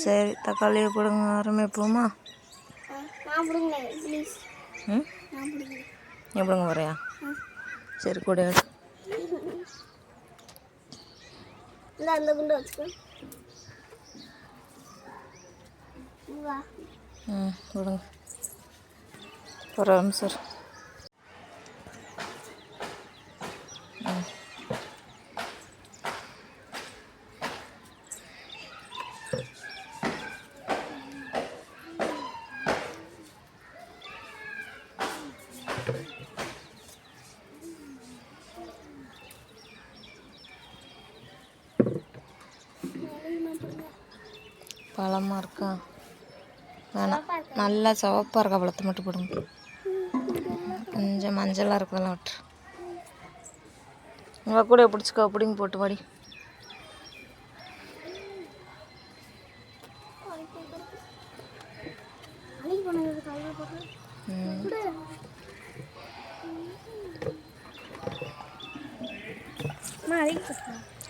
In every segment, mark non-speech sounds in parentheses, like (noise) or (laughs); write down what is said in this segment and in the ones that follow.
சரி தக்காளியை போடுங்க ஆரம்பிப்போமா நான் பிடுங்க ப்ளீஸ் ம்? நான் பிடுங்க. எப்படிங்க வரையா? சரி கூட. இந்த அந்த குண்டு வச்சுக்கோ. வா ம் விடுங்க ஒரு நிமிஷம் இரு. ம் பழமாக இருக்கா? வேணாம் நல்லா சிவப்பாக இருக்கா? பழத்தை மட்டும் போடுங்க. கொஞ்சம் மஞ்சளாக இருக்கிறதெல்லாம் விட்டுரு. உங்கள் கூட பிடிச்சிக்கோ. பிடிங்க போட்டு வாடி.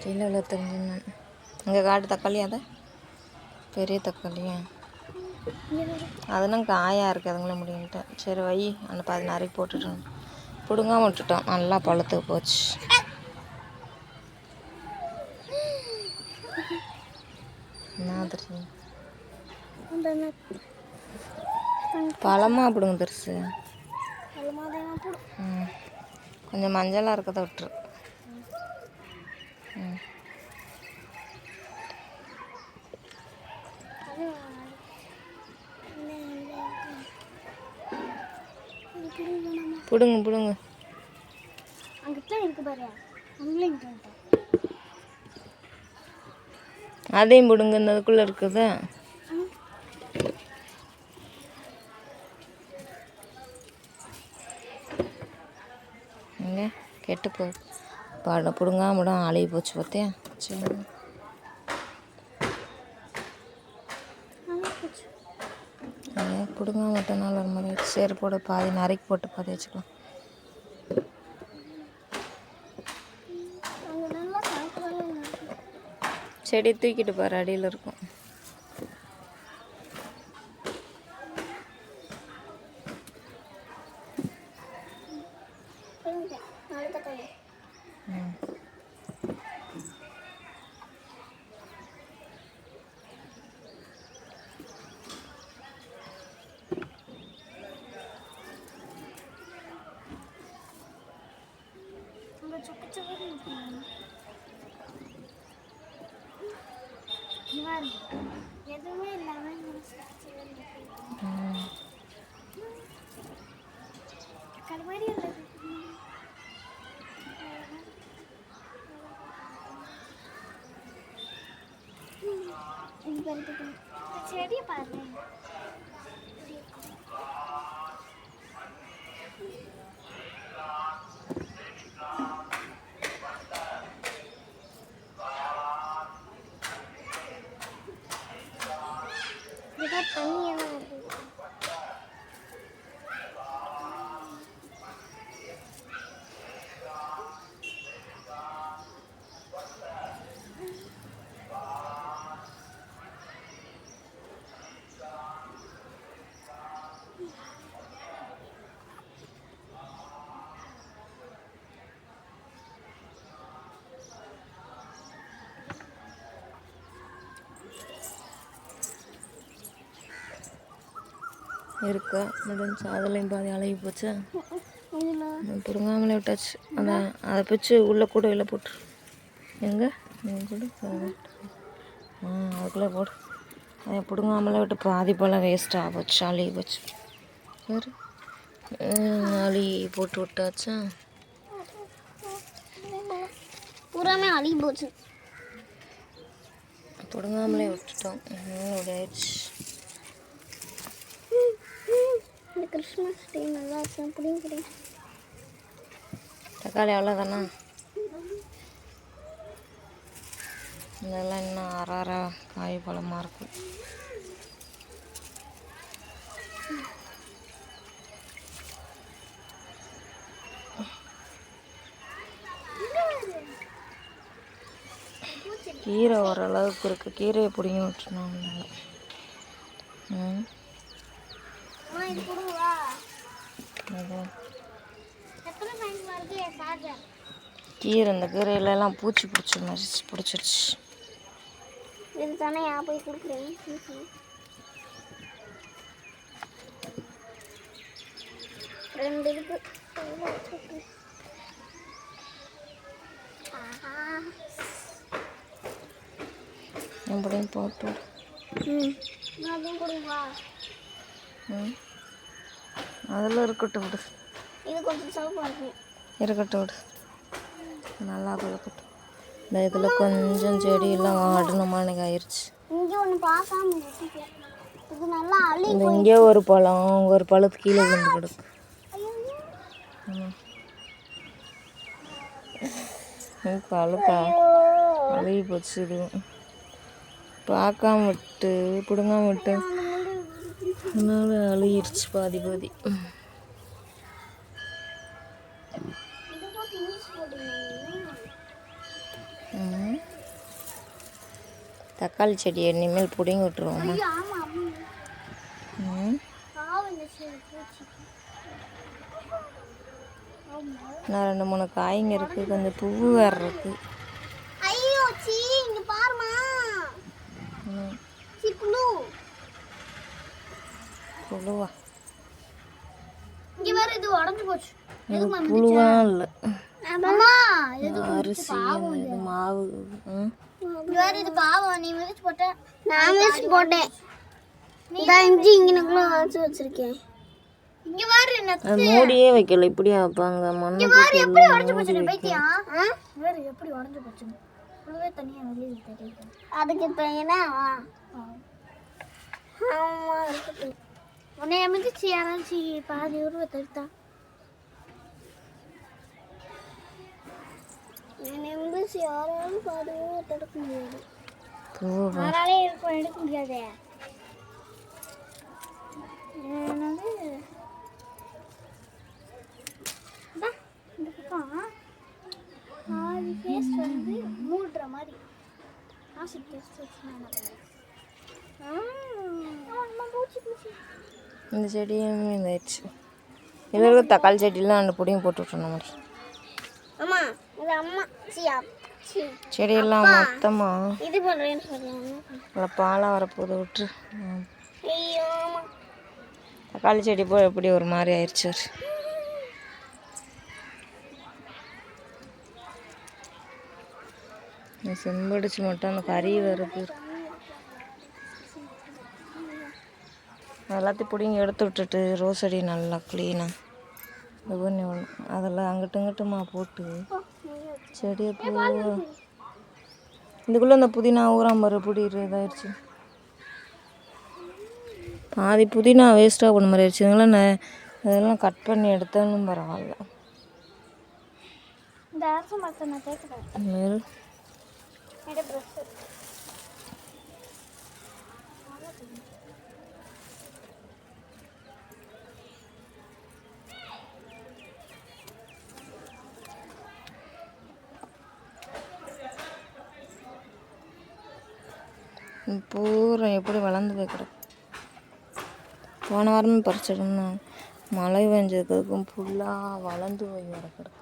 கீழே உள்ள தெரிஞ்சுன்னு இங்கே காட்டு தக்காளி அதை? பெரிய தக்காளியா? அதெல்லாம் காயாக இருக்குது அதுங்களே முடியுன்ட்டு சரி வை. அந்த பாதி நறுக்கி போட்டுட்டோம் பிடுங்காம விட்டுட்டோம் நல்லா பழத்துக்கு போச்சு. என்ன தெரியுது அந்த பிடுங்க பெருசு. கொஞ்சம் மஞ்சளாக இருக்கதை விட்டுரு. ம் அது பிடுங்க பிடுங்க. அதையும் பிடுங்க இந்த அதுக்குள்ளே இருக்குது? இங்கே கெட்டு போ. பாட பிடுங்காமடம் அழுகி போச்சு பார்த்தியா சரி நல்லா போச்சு ஏன் மட்டும் நாள் வர மாதிரி ஆயிடுச்சு. சரி போடு பாதி நரைக்கு போட்டு பாதி வச்சுக்கலாம் செடி தூக்கிட்டு பாரு அடியில் இருக்கும் அடுத்த களி ம் அங்கே சுக்கு சுக்கு எதுவுமே இல்லாமல் இங்கே சுக்கு சுக்கு ம் கருமாரி உள்ளது இங்க பாருங்க இந்த செடியை பாருங்க இதுதான் தண்ணியெல்லாம் வருது இருக்கா. முடிஞ்சு அதுலேயும் பாதி அழகி போச்சா. பிடுங்காமலே விட்டாச்சு. அதான் அதை பிச்சு உள்ளே கூட இல்லை போட்டுரு எங்கே? நீங்கள் கூட ஆ அதுக்குள்ளே போடு. அதை பிடுங்காமலே விட்டு பாதி பழம் வேஸ்ட்டாக போச்சு அழுகி போச்சு. சரி அழுகி போட்டு விட்டாச்சா? பூராமே அழுகி போச்சு. பிடுங்காமலே விட்டுட்டோம். ஆயிடுச்சு. இந்த கிறிஸ்மஸ் டே நல்லா இருக்கும் புடிங்க புடிங்க தக்காளி அவ்வளோதானா இதெல்லாம் இன்னும் அற அற காய் பழமாக இருக்கும் கீரை ஓரளவுக்கு இருக்குது கீரையை பிடிங்கி விட்டுருணும் ம் அம்மா இது கொடுவா அது எத்தனை சைன்ஸ் வருது சார்ஜர் கீரை இந்த கீரையில எல்லாம் பூச்சி பிடிச்ச மாதிரி பிடிச்சிருச்சு. இது தானே யா போய் கொடுக்குறேன். ரெண்டு இருக்கு. ஆஹா. எப்படியும் போட்டு. ம். அதையும் கொடுங்கப்பா ம். அதில் இருக்கட்டும் விடு. இது கொஞ்சம் சவுப்பாக இருக்கு இருக்கட்டும் விடு. நல்லா இருக்கட்டும் இந்த இதில் கொஞ்சம் செடியெல்லாம் வாடணுமானு ஆயிடுச்சு இங்கே ஒன்று பார்க்காம வச்சுட்டேன். இது நல்லா அழி இந்த இங்கே ஒரு பழம் ஒரு பழத்து கீழே விழுந்து கிடக்கு. பழுக்கா அழுகி போச்சு இதுவும் பார்க்காம விட்டு பிடுங்காம விட்டு. அதனால அழுகிருச்சு பாதி பாதி. தக்காளி செடி இனிமேல் பிடுங்கி விட்டுருவோம்மா இன்னும் ரெண்டு மூணு காய்ங்க இருக்குது கொஞ்சம் பூவு வேறு இருக்குது ஐயோ சீ இங்க பாருமா ம் புழுவா. இங்க வேற இது உடஞ்சு போச்சு. புழுவெல்லாம் இல்லை. அம்மா. இது அரிசி இது. மாவு? வேற இது பாவம். நீ மிதிச்சு போட்ட. நான் மிதிச்சு போட்டேன். இஞ்சி இங்கனக்குள்ள வச்சு வச்சிருக்கேன். இங்க என்ன அது மூடியே வைக்கல இப்படியே வைப்பாங்க மண்ணை எப்படி உடஞ்சு போச்சு? பைத்தியா வேற எப்படி உடஞ்சு போச்சு? புழுவே தனியா வெளியே தெரியுது அதுக்கு இப்ப என்ன? ஆமா இருக்கட்டும் உன்னை மிதிச்சு யாராச்சும் பாதி உருவத்தை எடுத்தா என்னை மிதிச்சு யாராலும் பாதி உருவத்தை எடுக்க முடியாது யாராலே இருக்கும் எடுக்க முடியாதே என்னது இந்தா, பக்கம் பாதி ஃபேஸ் வந்து மூடுற மாதிரி ஆசிட் ஃபேஸ் வச்சுனா என்ன பண்ணுறது பூச்சி பூச்சி இந்த செடியும் இதாயிடுச்சு. இருக்க தக்காளி செடியெல்லாம் அந்த பொடியும் போட்டு விட்டுருந்த மாதிரி அம்மா இது அம்மா. செடியெல்லாம் மொத்தமாக இது பண்ணுறேன்னு பாலாக வரப்போது விட்டு தக்காளி செடி போ எப்படி ஒரு மாதிரி ஆயிடுச்சு செம்படிச்சு மட்டும் அந்த கறி வருது எல்லாத்தையும் பிடிங்கி எடுத்து விட்டுட்டு ரோஸ் செடி நல்லா க்ளீனாக இது பண்ணி விடணும் அதெல்லாம் அங்கிட்டு இங்கிட்டுமா போட்டு செடியை பூ இதுக்குள்ளே இந்த புதினா ஊறாம்பரு பிடி இதாயிடுச்சு பாதி புதினா வேஸ்ட்டாக போன மாதிரி ஆயிடுச்சு இதெல்லாம் நான் இதெல்லாம் கட் பண்ணி எடுத்தாலும் பரவாயில்ல. இந்த அரச மரத்தை நான் பூரா எப்படி வளர்ந்து போய் கிடக்கு. போன வாரமே பறிச்சிடணும் மழை பெஞ்சதுக்கும் ஃபுல்லாக வளர்ந்து போய் கிடக்குது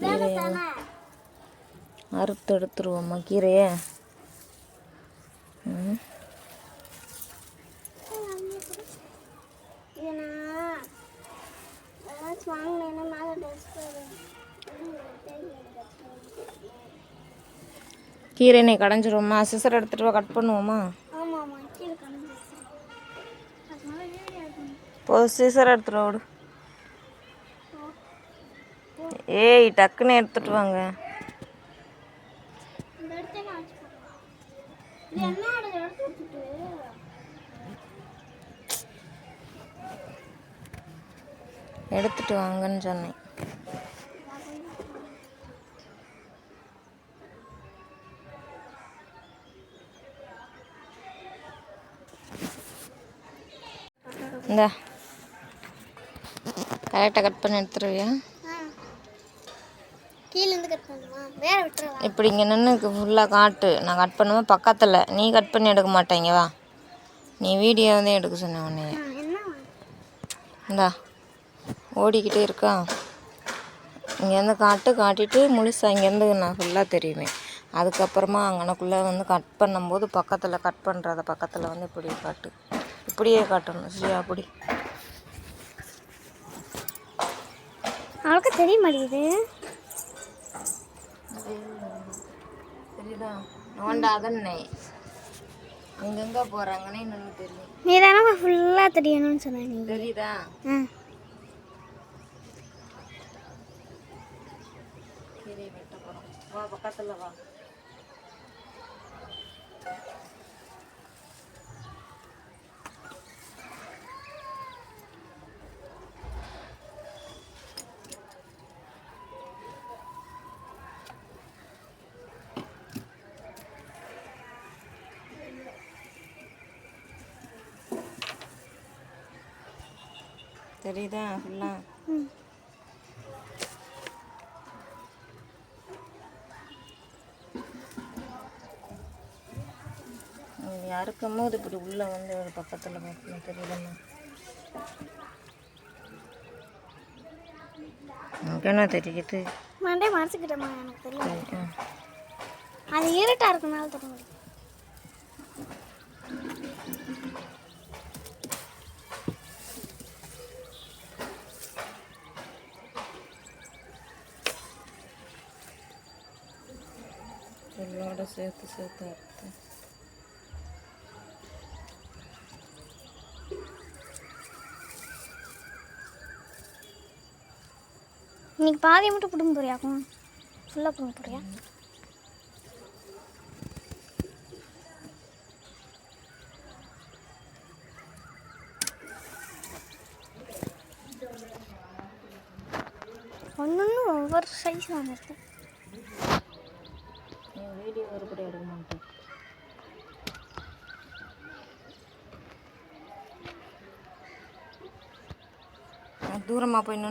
கீரையை அறுத்து எடுத்துருவோம்மா கீரையை? வாங்கினேன்னா மேலே கீரை நீ கடைஞ்சிருவோம்மா சிசர் எடுத்துட்டு வா கட் பண்ணுவோமா? போ சீசர் எடுத்துட்டு விடு. ஏய் டக்குன்னு எடுத்துட்டு வாங்க. எடுத்துட்டு வாங்கன்னு சொன்னேன். இந்தா. கரெக்டாக கட் பண்ணி எடுத்துருவியா? இப்படி இங்கே நின்று ஃபுல்லாக காட்டு. நான் கட் பண்ணும்போது பக்கத்தில். நீ கட் பண்ணி எடுக்க மாட்டேங்க வா. நீ வீடியோ வந்து எடுக்க சொன்ன உன்னைய இந்தா. ஓடிக்கிட்டே இருக்கா? இங்கேருந்து காட்டு காட்டிட்டு முழுசா இங்கேருந்து நான் ஃபுல்லாக தெரியுமே. அதுக்கப்புறமா அங்கனக்குள்ளே வந்து கட் பண்ணும்போது பக்கத்தில் கட் பண்ணுறத பக்கத்தில் வந்து இப்படி காட்டு. இப்படியே காட்டணும் சரியா அப்படி. அவளுக்கு தெரிய மாட்டேங்குது. தெரியுதா? நோண்டாதன்னே. எங்கெங்கே போகிறாங்கன்னே எனக்கு தெரியும். நீ தானே ஃபுல்லாக தெரியணும்னு சொன்ன நீ. தெரியுதா? கீரை வெட்ட போகிறோம் வா பக்கத்தில் வா. தெரியுதா? ஃபுல்லாக ம் அறுக்கும் போது இப்படி உள்ளே வந்து ஒரு பக்கத்தில் பார்க்கணும். தெரியுதுண்ணா எனக்கு என்ன தெரியுது? மண்டே மறைச்சிக்கிட்டேம்மா எனக்கு தெரியல. அது இருட்டாக இருக்கனால தெரிய முடியும் எல்லோட சேர்த்து சேர்த்து அறுத்து இன்னைக்கு பாதி மட்டும் பிடுங்க போறியாக்கும் ஃபுல்லாக பிடுங்க போறியா? ஒன்று ஒவ்வொரு சைஸ் வந்துருக்கு. நீ வீடியோ ஒருபடி எடுக்க மாட்டேன். தூரமாக போய்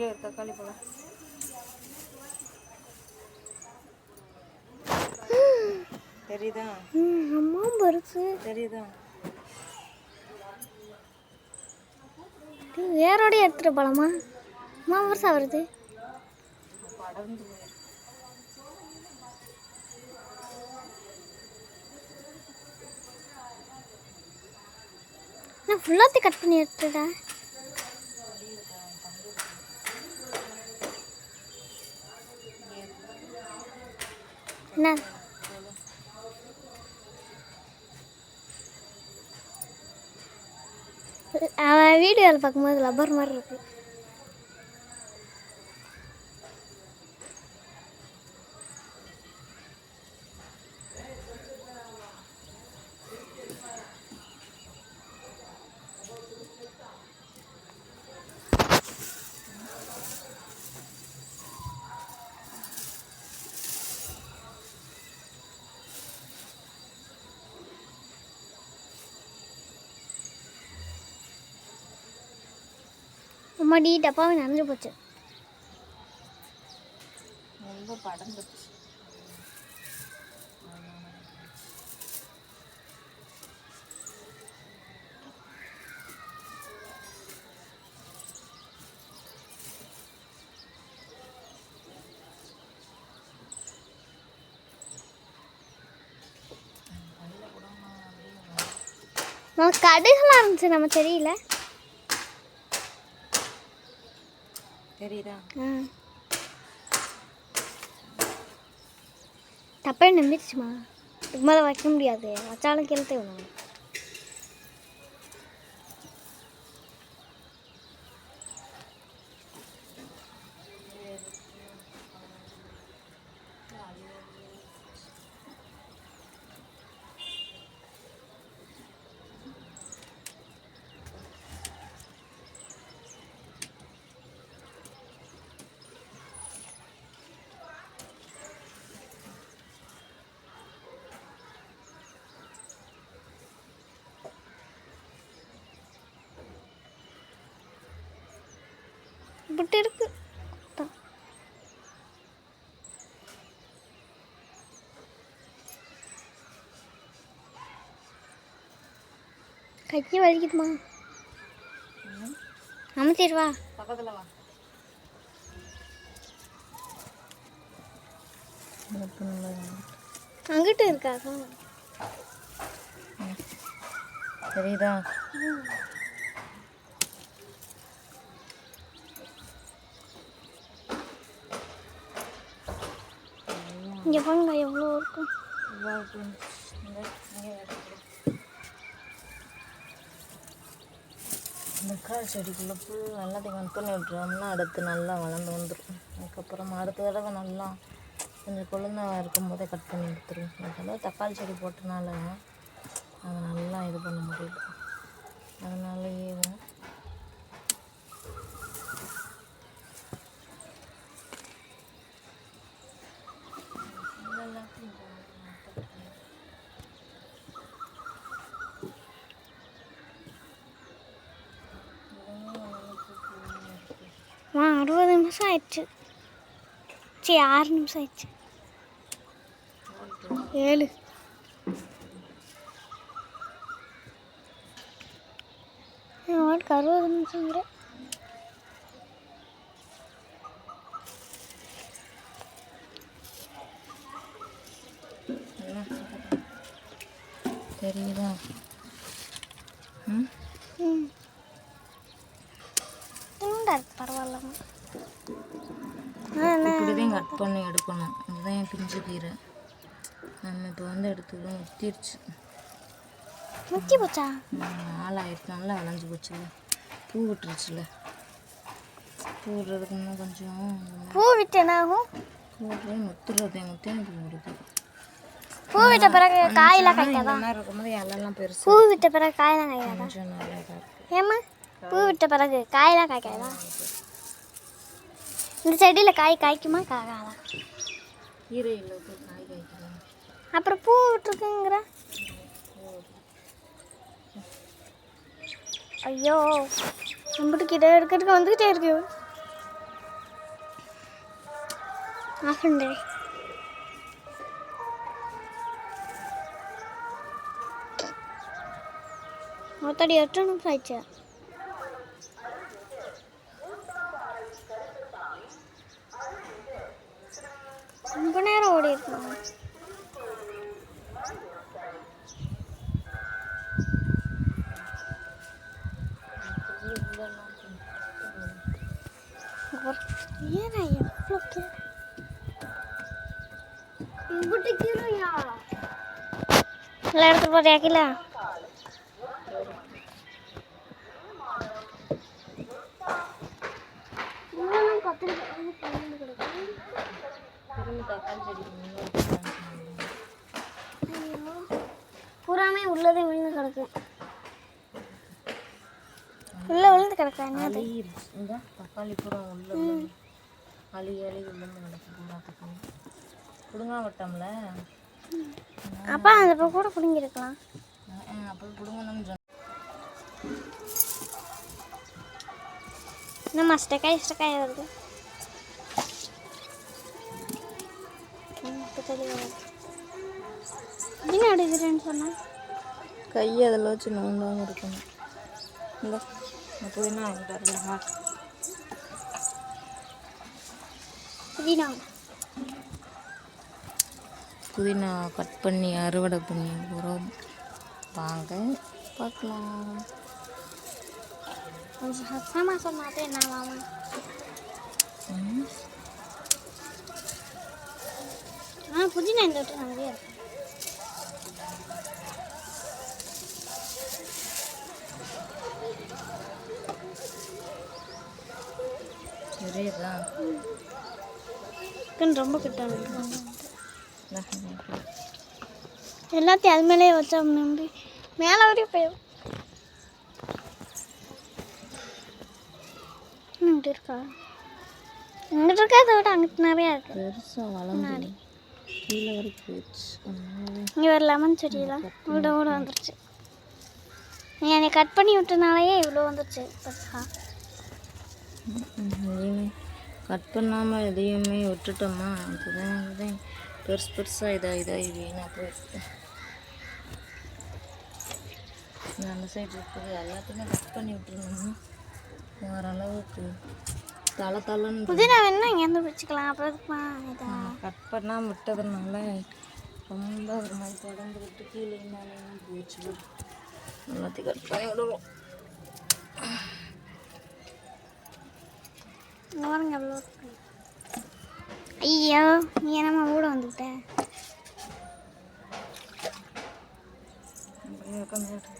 இங்கே தக்காளி பழம் தெரியுதா? அம்மா பருத்து தெரியுதா? வேரோடய எடுத்துகிட்டு போகலாமா அம்மா வருஷம் வருது. நான் ஃபுல்லாத்தையும் கட் பண்ணி எடுத்துடா என்ன அவன் வீடியோவில் பார்க்கும்போது லப்பர் மாதிரி இருக்கு அம்மாடி டப்பாவை நனைஞ்சு போச்சு. ரொம்ப படர்ந்துச்சு நமக்கு கடுகுலாம் இருந்துச்சு நம்ம தெரியல. தெரியுதா? ஆ. தப்பே நம்பிடுச்சுமா இதுக்கு மேலே வைக்க முடியாது. வச்சாலும் கெளுத்தே ஒன்று இப்படி இருக்கு. கையை வலிக்குதுமா? அமுத்திடுவா பக்கத்தில் வா. அங்கிட்டு இருக்காக்கா தெரியுதா? இங்கே பாருங்க எவ்வளோ இருக்கும் இந்த கால் செடிக்குள்ளே ஃபுல் நல்லா கட் பண்ணி விட்டுறோம்னா அடுத்து நல்லா வளர்ந்து வந்துடும் அதுக்கப்புறம் அடுத்த தடவை நல்லா கொஞ்சம் கொழுந்தா இருக்கும்போதே கட் பண்ணி எடுத்துருவோம். எனக்கு தக்காளி செடி போட்டனால அதை நல்லா இது பண்ண முடியல. அதனாலயே ஆ அறுபது நிமிஷம் ஆயிடுச்சு சரி ஆறு நிமிஷம் ஆயிடுச்சு ஏழு அறுபது நிமிஷங்கிற தெரியுதா ம் ம் உண்டா இருக்கு பரவாயில்லம்மா ஆ என்ன இப்படிதான் கட் பண்ணி எடுக்கணும் இதுதான் என் பிஞ்சு கீரை நம்ம எடுத்துக்கிட்டோம் முத்திருச்சு. முத்தி போச்சா? நாலாயிரத்து நல்லா விளைஞ்சு போச்சுல. பூ விட்டுருச்சுல. பூ விடுறதுக்கு இன்னும் கொஞ்சம் பூ விட்டு என்ன ஆகும்? பூ விட்டு முத்துறது முத்தேன் பூ விடுது பூ விட்ட பிறகு காயெல்லாம் காய்க்காதா? இருக்கும்போது இலெல்லாம் பெருசு பூ விட்ட பிறகு காயெல்லாம் காய்க்காதா? கொஞ்சம் நல்லா இருக்கு. ஏம்மா? பூ விட்ட பிறகு காயெல்லாம் காய்க்காதா? இந்த செடியில் காய் காய்க்குமா? போய் காய் காய்க்கலாம் அப்புறம் பூ விட்டுருக்குங்கிற. ஐயோ நம்மகிட்ட கிட்ட எடுக்கிறதுக்கு வந்துக்கிட்டே இருக்கு. ஆஃபண்டே மொத்தடி எட்டு நிமிஷம் ஆயிடுச்சு. ரொம்ப நேரம் ஓடி இருக்கணும் ஏன்னா எவ்வளோ கீரை? இம்புட்டு கீரையா? எல்லாம் எடுத்து போறியா முன்னாடி பூராமே உள்ளதே விழுந்து கிடக்கு. உள்ள விழுந்து கிடக்கு என்ன தக்காளி பூரா உள்ள விழுந்து. அழுகி அழுகி விழுந்து நடக்கும் பூரா தக்காளி புடுங்கா வட்டம்ல. அப்பா அந்த பக்கம் கூட பிடுங்கிருக்கலாம் அப்புறம் புடுங்கணும்னு சொன்னேன் என்னம்மா ஸ்டெக்காய் ஸ்டெக்காய் வருது. என்ன அடிக்கிறேன்னு சொன்னேன் கையை அதில் வச்சு நோண்டாமல் இருக்கணும். இந்த புதினா என்கிட்ட புதினா. புதினா கட் பண்ணி அறுவடை பண்ணி போகிறோம் வாங்க பார்க்கலாம். கொஞ்சம் சத்தமாக சொன்னாதே என்ன மாமா ம். ஆ புதினா இந்த விட்டு நிறைய இருக்கு. சரிதா இருக்குன்னு ரொம்ப கிட்ட. (laughs) எல்லாத்தையும் அது மேலேயே வச்சா நம்பி. மேலே வரையும் போய். இங்கிட்டு இருக்கா? இங்கிட்டு இருக்கா? அதை விட அங்கிட்டு நிறையா இருக்கு. பெருசா வளர்ந்து கீழே வரைக்கும் போயிடுச்சு. இங்கே ஒரு லெமன் செடியெல்லாம் இவ்வளோ கூட வந்துருச்சு. நீ என்னை கட் பண்ணி விட்டனாலேயே இவ்வளோ வந்துருச்சு. பெருசா எதையுமே கட் பண்ணாமல் எதையுமே விட்டுட்டோமா? அதுதான் அதுதான் பெருசு பெருசாக இதாக இதாகி வீணாக இந்த அந்த சைடு இருக்குது. எல்லாத்தையுமே கட் பண்ணி விட்டுருந்தோம்னா ஓரளவுக்கு தலை தலைன்னு புதினா வேணா இங்கேருந்து வச்சுக்கலாம் அப்புறம் கட் பண்ணாமல் விட்டதுனால ரொம்ப ஒரு மாதிரி தொடர்ந்து விட்டு கீழே மேலே போயிடுச்சு. எல்லாத்தையும் கட் பண்ணி விடுவோம். இங்க பாருங்க எவ்வளோ ஐயோ நீ என்னம்மா கூட வந்துட்ட? அப்படியே வளர்ந்துருக்கு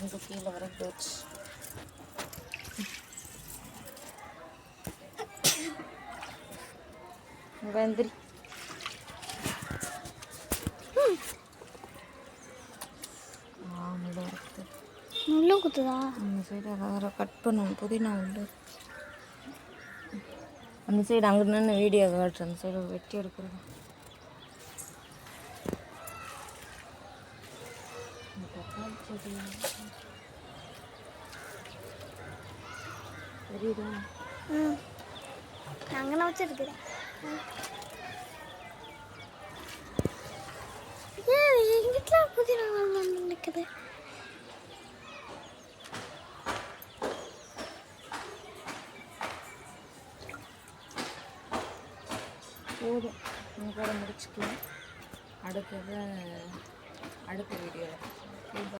இங்கே கீழே வர போச்சு வெந்திரி குத்துதா அந்த சைடு அதாவது கட் பண்ணணும் புதினா உண்டு. அந்த சைடு அங்கே நின்று வீடியோ காட்டுறேன். அந்த சைடு வெட்டி எடுக்கிறது இந்த தெரியுதா? ம். அங்கே வச்சிருக்கிறேன். ஏன் எங்கிட்டலாம் புதினா நிற்குது போதும். உங்களோட முடிச்சுக்கலாம். அடுத்தது அடுத்த வீடியோவில்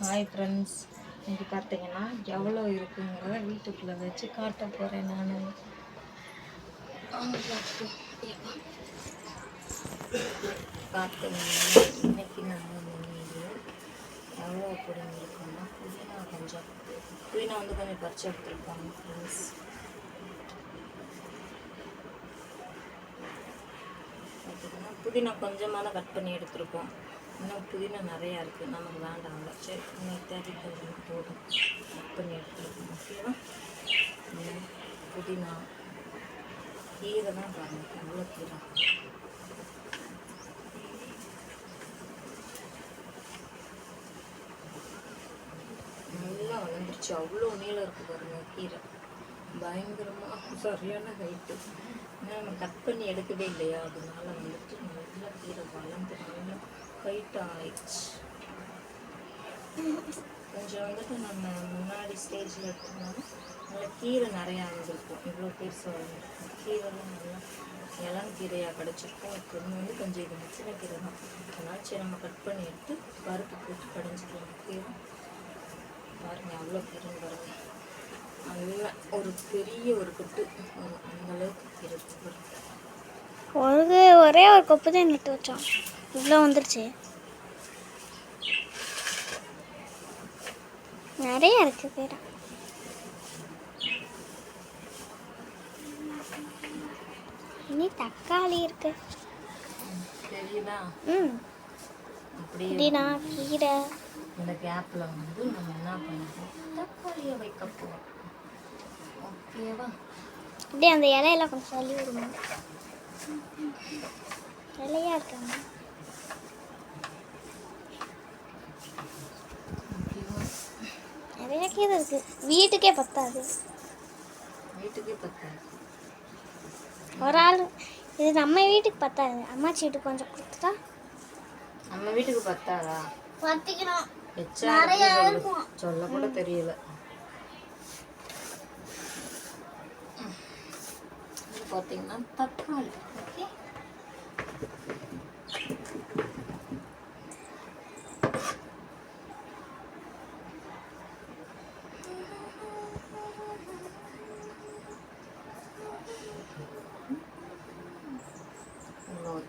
ஹாய் ஃப்ரெண்ட்ஸ் இன்னைக்கு பார்த்தீங்கன்னா எவ்வளோ இருக்குங்கிறத வீட்டுக்குள்ளே வச்சு காட்ட போகிறேன் நான். பார்த்தீங்கன்னா இன்னைக்கு நான் எவ்வளோ எவ்வளோ இருக்கோம்னா புதினா கொஞ்சம் புதினா வந்து கொஞ்சம் பறிச்சு எடுத்துருப்பாங்க ஃப்ரெண்ட்ஸ் பார்த்தீங்கன்னா புதினா கொஞ்சமாக தான் கட் பண்ணி எடுத்திருக்கோம். இன்னும் புதினா நிறையா இருக்குது நமக்கு வேண்டாம்ல சரி இன்னும் தேவை கொஞ்சம் போதும். கட் பண்ணி எடுத்துருக்கோம். ஓகேவா புதினா. கீரை தான் பாருங்கள் எவ்வளோ கீரை. நல்லா வளர்ந்துருச்சு. அவ்வளோ நீளம் இருக்குது பாருங்க கீரை. பயங்கரமாக சரியான ஹைட்டு நம்ம கட் பண்ணி எடுக்கவே இல்லையா? அதனால வந்துட்டு நல்லா கீரை வளர்ந்து ஹைட்டாக ஆயிடுச்சு கொஞ்சம் வந்துட்டு நம்ம முன்னாடி ஸ்டேஜில் எடுத்தோம்னா நல்லா கீரை நிறையா வந்துருக்கும். இவ்வளோ பெருசாக வந்திருக்கும் கீரைலாம் நல்லா இளங்கீரையாக கிடச்சிருக்கும். இப்போ வந்து கொஞ்சம் இது சின்ன கீரை தான். அதனால் சரி நம்ம கட் பண்ணி எடுத்து பருப்பு போட்டு கடைஞ்சிக்கலாம். கீரை. பாருங்க அவ்வளோ கீரை பாருங்க. நல்லா ஒரு பெரிய ஒரு கட்டு. அந்தளவுக்கு கீரை ஒரு ஒரே ஒரு கொப்பு தான் நட்டு வச்சோம். இவ்வளோ வந்துருச்சு. நிறைய இருக்கு பேரா. இனி தக்காளி இருக்கு. ம். அப்படியே புதினா கீரை. இந்த கேப்பில் வந்து நம்ம என்ன பண்ணுறோம் தக்காளியை வைக்க போகிறோம் ஓகேவா? அப்படியே அந்த இலையெல்லாம் கொஞ்சம் தள்ளி விடுங்க. இலையா இருக்காங்க நிறைய கீரை இருக்கு. வீட்டுக்கே பத்தாது. வீட்டுக்கே பத்தாது. ஒரு ஆள் இது நம்ம வீட்டுக்கு பத்தாது. அம்மாச்சி வீட்டுக்கு கொஞ்சம் கொடுத்துட்டா? நம்ம வீட்டுக்கு பத்தாதா? பத்திக்கணும். நிறைய சொல்லு. கூட தெரியல. பார்த்தீங்கன்னா தக்காளி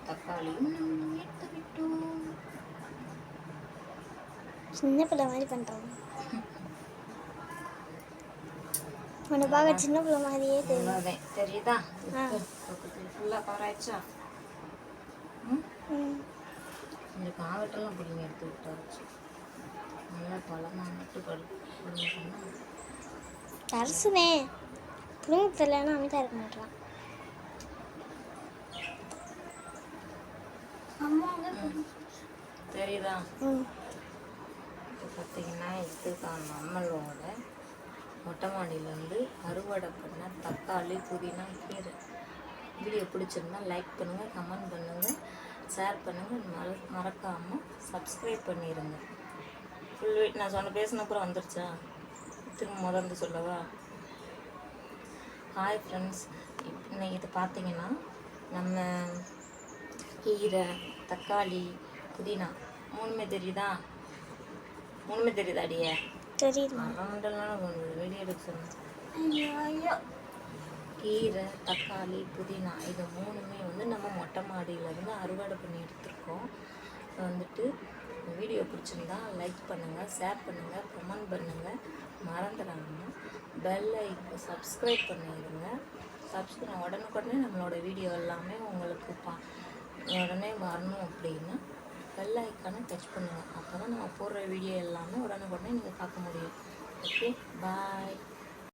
தக்காளியும் எடுத்து விட்டோம் சின்ன பிள்ளை மாதிரி பண்ணுறாங்க உன்னை பார்க்க சின்ன பிள்ளை மாதிரியே தெரியும் தெரியுதா. ஃபுல்லாக கவர் ஆயிடுச்சா ம்? ம். இந்த காவட்டெல்லாம் பிடிங்க எடுத்து விட்டாச்சு நல்லா பழமாக மட்டும் படு பண்ணால் தரிசுனே. புழுங்க தெரியலன்னா அமைதியாக இருக்க மாட்டான் அம்மா வந்து தெரியுதா? பார்த்தீங்கன்னா இதுதான் நம்மளோட மொட்டை மாடியிலேருந்து அறுவடை பண்ண தக்காளி புதினா கீரை. வீடியோ பிடிச்சிருந்தா லைக் பண்ணுங்கள் கமெண்ட் பண்ணுங்கள் ஷேர் பண்ணுங்கள் மற மறக்காமல் சப்ஸ்கிரைப் பண்ணிடுங்க ஃபுல் வீட் நான் சொன்ன பேசின அப்புறம் வந்துருச்சா? திரும்ப முதல்ல சொல்லவா? ஹாய் ஃப்ரெண்ட்ஸ் இன்னைக்கு இது பார்த்தீங்கன்னா நம்ம கீரை தக்காளி புதினா. மூணுமே தெரியுதா? மூணுமே தெரியுதா அடியே தெரியுது வீடியோ எடுக்க சொன்னேன் கீரை தக்காளி புதினா இது மூணுமே வந்து நம்ம மொட்டை மாடியிலேருந்து அறுவடை பண்ணி எடுத்திருக்கோம். வந்துட்டு வீடியோ பிடிச்சிருந்தா லைக் பண்ணுங்கள் ஷேர் பண்ணுங்கள் கமெண்ட் பண்ணுங்கள் மறந்துடாம பெல் ஐக்கு சப்ஸ்கிரைப் பண்ணிடுங்க. சப்ஸ்கிரைப் உடனுக்குடனே நம்மளோட வீடியோ எல்லாமே உங்களுக்கு பா உடனே வரணும் அப்படின்னா பெல் ஐக்கானை டச் பண்ணுங்கள் அப்போ தான் நம்ம போடுற வீடியோ எல்லாமே உடனுக்குடனே நீங்கள் பார்க்க முடியும். Okay bye